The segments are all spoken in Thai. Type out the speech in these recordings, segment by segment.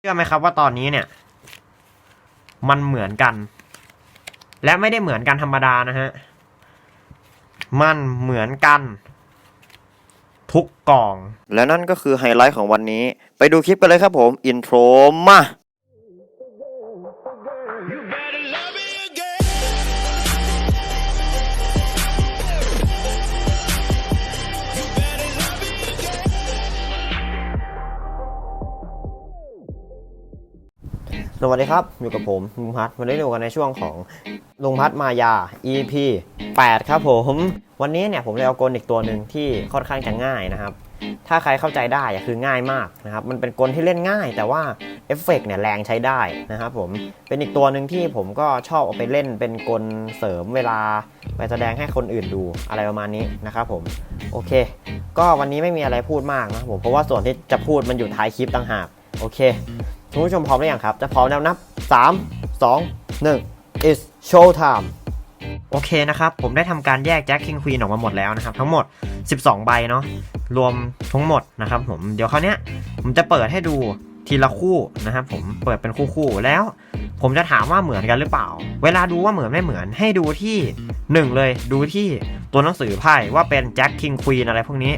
เชื่อไหมครับว่าตอนนี้เนี่ย มันเหมือนกัน และไม่ได้เหมือนกันธรรมดานะฮะ มันเหมือนกัน ทุกกล่อง และนั่นก็คือไฮไลท์ของวันนี้ ไปดูคลิปกันเลยครับผม อินโทรมา สวัสดีครับ อยู่กับผมลุงพัดวันนี้อยู่กันในช่วงของลุงพัดมายา EP 8 ครับผม วันนี้เนี่ยผมเลยเอากลอีกตัวหนึ่งที่ค่อนข้างจะง่ายนะครับ ถ้าใครเข้าใจได้คือง่ายมากนะครับ มันเป็นกลที่เล่นง่าย แต่ว่าเอฟเฟกต์เนี่ยแรงใช้ได้นะครับผม เป็นอีกตัวหนึ่งที่ผมก็ชอบเอาไปเล่นเป็นกลเสริมเวลาไปแสดงให้คนอื่นดูอะไรประมาณนี้นะครับผม โอเค ก็วันนี้ไม่มีอะไรพูดมากนะผม เพราะว่าส่วนที่จะพูดมันอยู่ท้ายคลิปต่างหาก โอเค คุณผู้ชมพร้อมหรือยังครับ จะพร้อมแล้วนับ 3 2 1 is show time โอเคนะครับ ผมได้ทำการแยกแจ็คคิงควีนออกมาหมดแล้วนะครับ ทั้งหมด 12 ใบเนาะรวมทั้งหมดนะครับผมเดี๋ยวคราวนี้ผมจะเปิดให้ดูทีละคู่นะครับผมเปิดเป็นคู่คู่ๆแล้ว ผมจะถามว่าเหมือนกันหรือเปล่า เวลาดูว่าเหมือนไม่เหมือนให้ดูที่ 1 เลยดูที่ตัวหนังสือไพ่ว่าเป็นแจ็คคิงควีนอะไรพวกนี้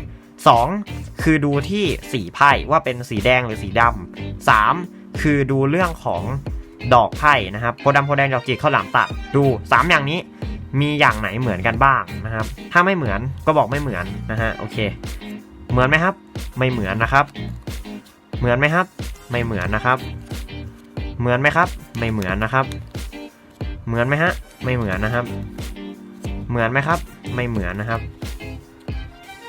2 คือดูที่สีไพ่ว่าเป็นสีแดงหรือสีดำสาม คือดูเรื่องของดอกไพ่นะครับโพดำโพแดงดอกจิกข้าวหลามตัดดู 3 อย่างนี้มีอย่างไหนเหมือนกันบ้างนะครับ ถ้าไม่เหมือนก็บอกไม่เหมือนนะฮะโอเค เหมือนไหมครับ ไม่เหมือนนะครับ เหมือนไหมครับ ไม่เหมือนนะครับ เหมือนไหมครับ ไม่เหมือนนะครับ เหมือนไหมฮะ ไม่เหมือนนะครับ เหมือนไหมครับ ไม่เหมือนนะครับ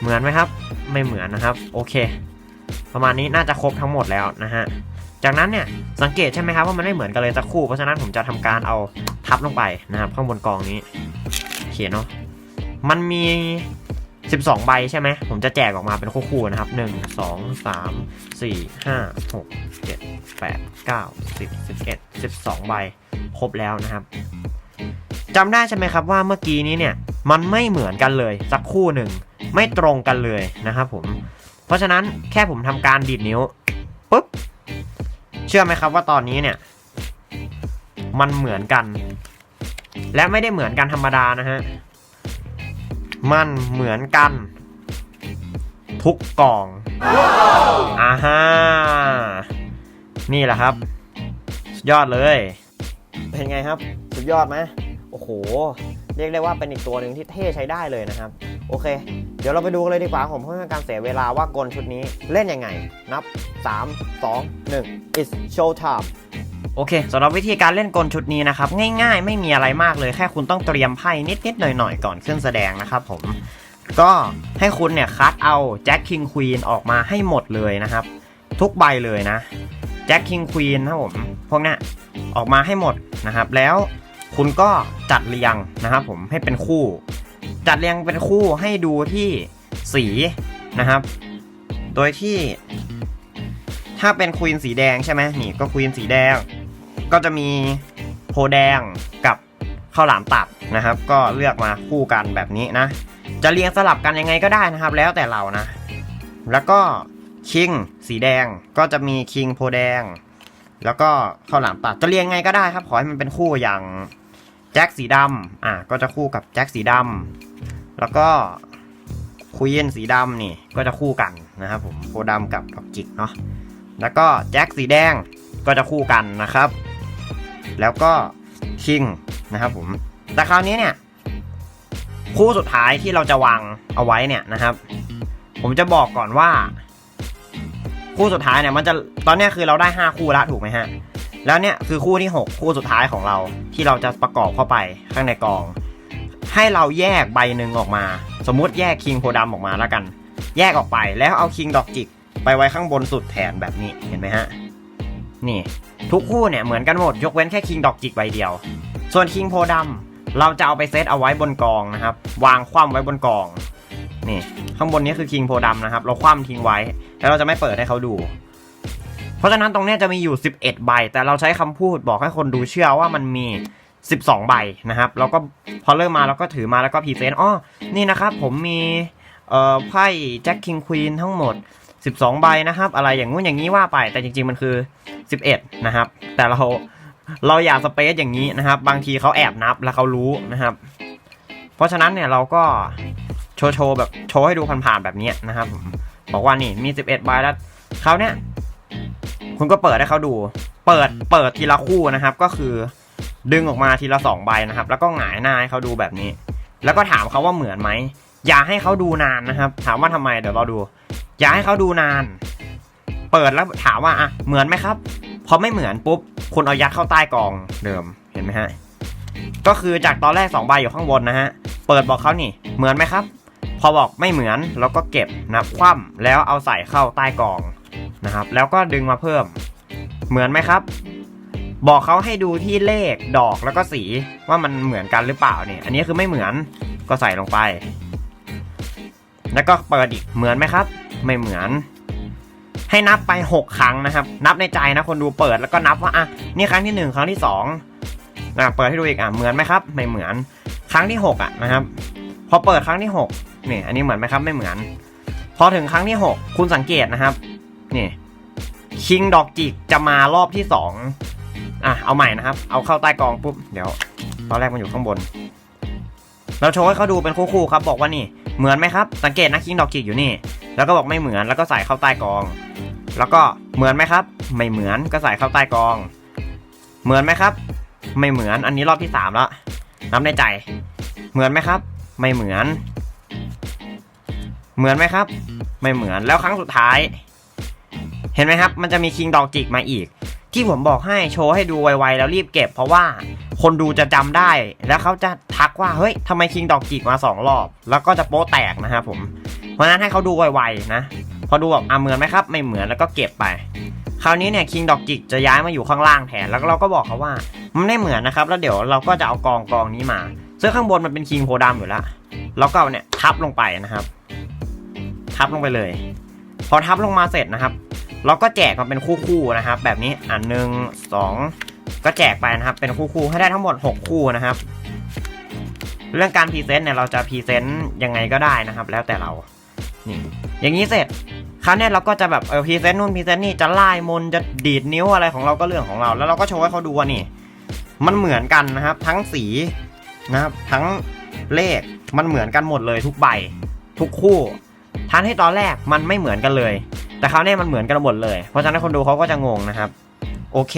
เหมือนไหมครับ ไม่เหมือนนะครับ โอเค ประมาณนี้น่าจะครบทั้งหมดแล้วนะฮะ จากนั้นเนี่ยสังเกตใช่ไหมครับว่ามันไม่เหมือนกันเลยสักคู่ เพราะฉะนั้นผมจะทำการเอาทับลงไปนะครับข้างบนกองนี้เขียนเนาะมันมี 12 ใบใช่ไหมผมจะแจกออกมาเป็นคู่ๆนะครับ 1 2 3 4 5 6 7 8 9 10 11 12 ใบครบแล้วนะครับจำได้ใช่ไหมครับว่าเมื่อกี้นี้เนี่ยมันไม่เหมือนกันเลยสักคู่หนึ่งไม่ตรงกันเลยนะครับผม เพราะฉะนั้นแค่ผมทำการดีดนิ้วปุ๊บ เชื่อไหมครับว่าตอนนี้เนี่ย มันเหมือนกัน และไม่ได้เหมือนกันธรรมดานะฮะ มันเหมือนกัน ทุกกล่องอ่าฮะนี่แหละครับ สุดยอดเลย เป็นไงครับ สุดยอดไหมโอ้โห เรียกได้ว่าเป็นอีกตัวหนึ่งที่เท่ใช้ได้เลยนะครับ โอเค เดี๋ยวเราไปดูกันเลยดีกว่าผมเพื่อการเสียเวลาว่ากลชุดนี้เล่นยังไง นับ 3 2 1 it's show time โอเคสำหรับวิธีการเล่นกลชุดนี้นะครับ ง่ายๆ ไม่มีอะไรมากเลยแค่คุณต้องเตรียมไพ่นิดๆหน่อยๆ ก่อนขึ้นแสดงนะครับผม ก็ให้คุณเนี่ยคัดเอาแจ็คคิงควีนออกมาให้หมดเลยนะครับ ทุกใบเลยนะแจ็คคิงควีนนะผมพวกนี้ออกมาให้หมดนะครับ แล้วคุณก็จัดเรียงนะครับผมให้เป็นคู่ จัดเรียงเป็นคู่ให้ดูที่สีนะครับ โดยที่ ถ้าเป็นควีนสีแดงใช่ไหมนี่ก็ควีนสีแดง ก็จะมีโพแดงกับข้าวหลามตัดนะครับ ก็เลือกมาคู่กันแบบนี้นะ จะเรียงสลับกันยังไงก็ได้นะครับ แล้วแต่เรานะ แล้วก็คิงสีแดงก็จะมีคิงโพแดง แล้วก็ข้าวหลามตัดจะเรียงไงก็ได้ครับ ขอให้มันเป็นคู่อย่างแจ็คสีดำอะก็จะคู่กับแจ็คสีดำ แล้วก็ควีนสีดำนี่ก็จะคู่กันนะครับผมโพดำกับดอกจิกเนาะแล้วก็แจ็คสีแดงก็จะคู่กันนะครับ แล้วก็คิงนะครับผมแต่คราวนี้เนี่ยคู่สุดท้ายที่เราจะวางเอาไว้เนี่ยนะครับ ผมจะบอกก่อนว่า คู่สุดท้ายเนี่ยมันจะตอนนี้คือเราได้ 5 คู่ละถูกไหมฮะแล้วเนี่ยคือคู่ที่ 6 คู่สุดท้ายของเราที่เราจะประกอบเข้าไปข้างในกอง ให้เราแยกใบหนึ่งออกมา สมมุติแยกคิงโพธิ์ดำออกมาแล้วกัน แยกออกไปแล้วเอาคิงดอกจิกไปไว้ข้างบนสุดแทนแบบนี้เห็นไหมฮะ นี่ ทุกคู่เนี่ยเหมือนกันหมดยกเว้นแค่คิงดอกจิกใบเดียว ส่วนคิงโพดำเราจะเอาไปเซตเอาไว้บนกองนะครับ วางคว่ำไว้บนกอง นี่ ข้างบนนี้คือคิงโพดำนะครับ เราคว่ำทิ้งไว้ แล้วเราจะไม่เปิดให้เขาดู เพราะฉะนั้นตรงนี้จะมีอยู่ 11 ใบ แต่เราใช้คำพูดบอกให้คนดูเชื่อว่ามันมี 12 ใบนะครับเราก็พอเริ่มมาเราก็ถือมาแล้วก็พรีเซนต์อ๋อนี่นะครับผมมีเอ่อไพ่แจ็คคิงควีนทั้งหมด 12 ใบนะครับ อะไรอย่างงู้นอย่างนี้ว่าไปแต่จริง ๆ มันคือ 11 นะครับ แต่เราเราอยากสเปซอย่างนี้นะครับ บางทีเขาแอบนับแล้วเขารู้นะครับ เพราะฉะนั้นเนี่ยเราก็โชว์โชว์แบบโชว์ให้ดูผ่านๆแบบนี้นะครับ บอกว่านี่มี 11 ใบแล้วเขาเนี่ย คุณก็เปิดให้เขาดู เปิดเปิดทีละคู่นะครับก็คือ ดึงออกมาทีละสองใบนะครับ แล้วก็หงายหน้าให้เขาดูแบบนี้ แล้วก็ถามเขาว่าเหมือนไหม อย่าให้เขาดูนานนะครับ ถามว่าทำไมเดี๋ยวเราดู อย่าให้เขาดูนาน เปิดแล้วถามว่าอะเหมือนไหมครับ พอไม่เหมือนปุ๊บคุณเอายัดเข้าใต้กองเดิม เห็นไหมฮะ ก็คือจากตอนแรก2ใบอยู่ข้างบนนะฮะ เปิดบอกเขานี่ เหมือนไหมครับ พอบอกไม่เหมือนเราก็เก็บนะคว่ำแล้วเอาใส่เข้าใต้กองนะครับ แล้วก็ดึงมาเพิ่ม เหมือนไหมครับ บอกเขาให้ดูที่เลขดอกแล้วก็สีว่ามันเหมือนกันหรือเปล่าเนี่ย อันนี้คือไม่เหมือนก็ใส่ลงไป แล้วก็เปิดอีกเหมือนไหมครับ ไม่เหมือน ให้นับไป 6 ครั้งนะครับ นับในใจนะคนดูเปิดแล้วก็นับว่าอะนี่ครั้งที่ 1 ครั้งที่2อะเปิดให้ดูอีกอะเหมือนไหมครับ ไม่เหมือน ครั้งที่ 6 อะนะครับ พอเปิดครั้งที่6นี่อันนี้เหมือนไหมครับ ไม่เหมือน พอถึงครั้งที่ 6 คุณสังเกตนะครับนี่คิงดอกจิกจะมารอบที่ 2 อะเอาใหม่นะครับ เอาเข้าใต้กองปุ๊บ เดี๋ยว ตอนแรกมันอยู่ข้างบน เราโชว์ให้เขาดูเป็นคู่ๆครับ บอกว่านี่ เหมือนไหมครับ สังเกตนะคิงดอกจิกอยู่นี่ แล้วก็บอกไม่เหมือน แล้วก็ใส่เข้าใต้กอง แล้วก็เหมือนไหมครับ ไม่เหมือน ก็ใส่เข้าใต้กอง เหมือนไหมครับ ไม่เหมือน อันนี้รอบที่สามแล้วนับในใจ เหมือนไหมครับ ไม่เหมือน เหมือนไหมครับ ไม่เหมือน แล้วครั้งสุดท้าย เห็นไหมครับ มันจะมีคิงดอกจิกมาอีก ที่ผมบอกให้โชว์ให้ดูไวๆแล้วรีบเก็บ เพราะว่าคนดูจะจำได้ แล้วเขาจะทักว่าเฮ้ยทำไมคิงดอกจิกมาสองรอบ แล้วก็จะโป๊แตกนะครับผม เพราะนั้นให้เขาดูไวๆนะ พอดูแบบอะเหมือนไหมครับ ไม่เหมือนแล้วก็เก็บไป คราวนี้เนี่ยคิงดอกจิกจะย้ายมาอยู่ข้างล่างแทน แล้วเราก็บอกเขาว่ามันไม่เหมือนนะครับ แล้วเดี๋ยวเราก็จะเอากองกองนี้มาซึ่งข้างบนมันเป็นคิงโพดามอยู่แล้วแล้วก็เนี่ยทับลงไปนะครับ ทับลงไปเลย พอทับลงมาเสร็จนะครับ เราก็แจกมันเป็นคู่ๆนะครับ แบบนี้อันหนึ่งสองก็แจกไปนะครับ เป็นคู่ๆให้ได้ทั้งหมด 6 คู่นะครับ เรื่องการพรีเซนต์เนี่ยเราจะพรีเซนต์ยังไงก็ได้นะครับ แล้วแต่เรานี่อย่างนี้เสร็จคราวนี้เราก็จะแบบเออพรีเซนต์นู่นพรีเซนต์นี่จะไล่มนจะดีดนิ้วอะไรของเราก็เรื่องของเรา แล้วเราก็โชว์ให้เขาดูว่านี่ มันเหมือนกันนะครับ ทั้งสีนะครับทั้งเลขมันเหมือนกันหมดเลยทุกใบ ทุกคู่ทั้งที่ตอนแรกมันไม่เหมือนกันเลย แต่คราวนี้มันเหมือนกันหมดเลย เพราะฉะนั้นคนดูเขาก็จะงงนะครับ โอเค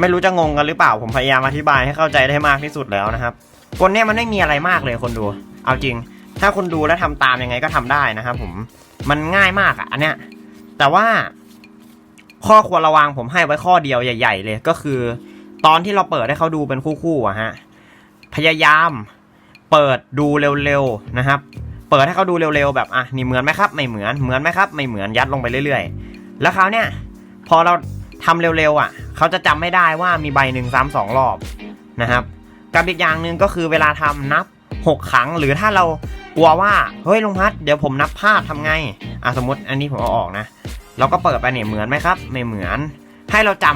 ไม่รู้จะงงกันหรือเปล่า ผมพยายามอธิบายให้เข้าใจได้มากที่สุดแล้วนะครับกลเนี้ยมันไม่มีอะไรมากเลยคนดู เอาจริง ถ้าคนดูแล้วทำตามยังไงก็ทำได้นะครับผม มันง่ายมากอะอันเนี้ย แต่ว่าข้อควรระวังผมให้ไว้ข้อเดียวใหญ่ ๆ เลย ก็คือ ตอนที่เราเปิดให้เขาดูเป็นคู่ๆอะฮะ พยายามเปิดดูเร็วๆนะครับ เปิดให้เขาดูเร็วๆแบบอะนี่เหมือนไหมครับไม่เหมือนเหมือนไหมครับไม่เหมือนยัดลงไปเรื่อยๆ แล้วเขาเนี่ยพอเราทำเร็วๆอะเขาจะจำไม่ได้ว่ามีใบหนึ่งซ้ำสองรอบนะครับกับอีกอย่างหนึ่งก็คือเวลาทำนับ 6 ครั้งหรือถ้าเรากลัวว่าเฮ้ยลุงพัดเดี๋ยวผมนับพลาดทำไงอะสมมติอันนี้ผมเอาออกนะเราก็เปิดไปเนี่ยเหมือนไหมครับ ไม่เหมือน ให้เราจ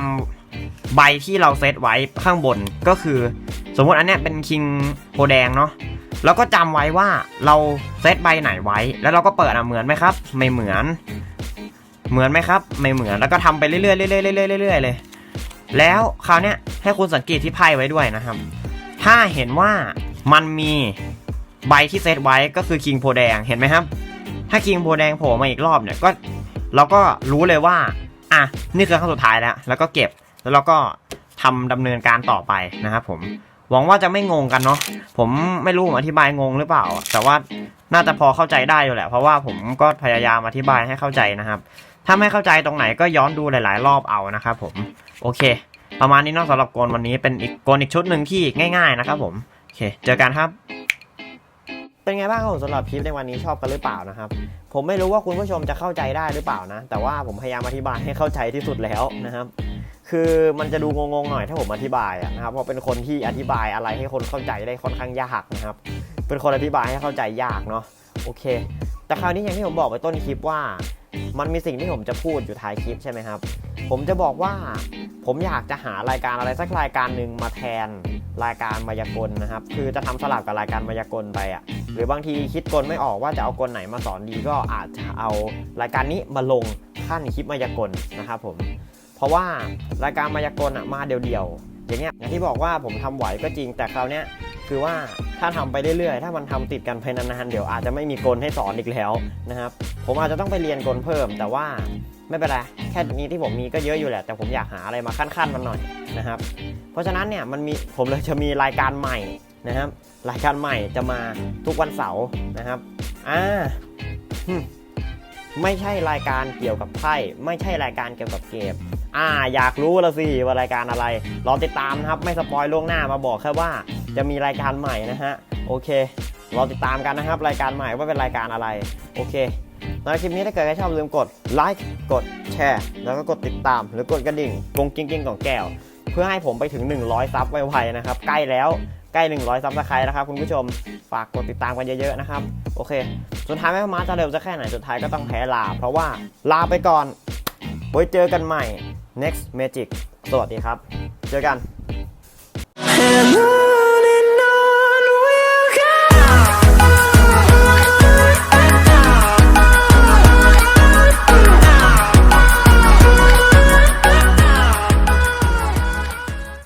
ำใบที่เราเซตไว้ข้างบนก็คือ สมมติอันเนี้ยเป็นคิงโพแดงเนาะ แล้วก็จำไว้ว่าเราเซตใบไหนไว้ แล้วเราก็เปิดอะเหมือนไหมครับ ไม่เหมือน เหมือนไหมครับ ไม่เหมือนแล้วก็ทำไปเรื่อยๆเรื่อยๆเรื่อยๆเรื่อยๆเลย แล้วคราวเนี้ยให้คุณสังเกตที่ไพ่ไว้ด้วยนะครับ ถ้าเห็นว่ามันมีใบที่เซตไว้ก็คือคิงโพแดงเห็นไหมครับ ถ้าคิงโพแดงโผล่มาอีกรอบเนี่ยก็เราก็รู้เลยว่าอะนี่คือครั้งสุดท้ายแล้ว แล้วก็เก็บแล้วเราก็ทำดำเนินการต่อไปนะครับผม หวังว่าจะไม่งงกันเนาะผมไม่รู้ผมอธิบายงงหรือเปล่า แต่ว่าน่าจะพอเข้าใจได้อยู่แหละ เพราะว่าผมก็พยายามอธิบายให้เข้าใจนะครับ ถ้าไม่เข้าใจตรงไหนก็ย้อนดูหลาย ๆ รอบเอานะครับผมโอเค ประมาณนี้นอกสำหรับโกนวันนี้เป็นอีกโกนอีกชุดหนึ่งที่ง่าย ๆ นะครับผมโอเค เจอกันครับเป็นไงบ้างครับผมสำหรับคลิปในวันนี้ชอบกันหรือเปล่านะครับ ผมไม่รู้ว่าคุณผู้ชมจะเข้าใจได้หรือเปล่านะ แต่ว่าผมพยายามอธิบายให้เข้าใจที่สุดแล้วนะครับ คือมันจะดูงงๆหน่อยถ้าผมอธิบายนะครับเพราะเป็นคนที่อธิบายอะไรให้คนเข้าใจได้ค่อนข้างยากนะครับ เป็นคนอธิบายให้เข้าใจยากเนาะโอเค แต่คราวนี้อย่างที่ผมบอกไปต้นคลิปว่า มันมีสิ่งที่ผมจะพูดอยู่ท้ายคลิปใช่ไหมครับ ผมจะบอกว่า ผมอยากจะหารายการอะไรสักรายการหนึ่งมาแทนรายการมายากลนะครับ คือจะทำสลับกับรายการมายากลไปอะ่ะ หรือบางทีคิดกลไม่ออกว่าจะเอากลไหนมาสอนดีก็อาจจะเอารายการนี้มาลงขั้นคลิปมายากลนะครับผม ราะว่ารายการมายากลอะมาเดี่ยวๆอย่างเงี้ยอย่างที่บอกว่าผมทำไหวก็จริงแต่คราวเนี้ยคือว่าถ้าทำไปเรื่อยๆ ถ้ามันทำติดกันไปนานๆเดี๋ยวอาจจะไม่มีกลให้สอนอีกแล้วนะครับผมอาจจะต้องไปเรียนกลเพิ่ม แต่ว่าไม่เป็นไรแค่นี้ที่ผมมีก็เยอะอยู่แหละ แต่ผมอยากหาอะไรมาขั้นๆมันหน่อยนะครับ เพราะฉะนั้นเนี่ยมันมีผมเลยจะมีรายการใหม่นะครับ รายการใหม่จะมาทุกวันเสาร์นะครับอ่าไม่ใช่รายการเกี่ยวกับไพ่ไม่ใช่รายการเกี่ยวกับเกม อ่าอยากรู้แล้วสิว่ารายการอะไร รอติดตามนะครับ ไม่สปอยล่วงหน้ามาบอกแค่ว่าจะมีรายการใหม่นะฮะ โอเค รอติดตามกันนะครับ รายการใหม่ว่าเป็นรายการอะไร โอเคสำหรับคลิปนี้ถ้าเกิดใครชอบลืมกดไลค์กดแชร์แล้วก็กดติดตาม หรือกดกระดิ่งกงกิ้งกิ้งของแก้ว เพื่อให้ผมไปถึง 100 ซับไวๆนะครับ ใกล้แล้วใกล้ 100 ซับสไครต์นะครับคุณผู้ชมฝากกดติดตามกันเยอะๆนะครับ โอเค สุดท้ายไม่ว่ามาจะเร็วจะแค่ไหนสุดท้ายก็ต้องแพ้ลา เพราะว่าลาไปก่อน ไว้เจอกันใหม่ next magic สวัสดีครับ เจอกัน Hello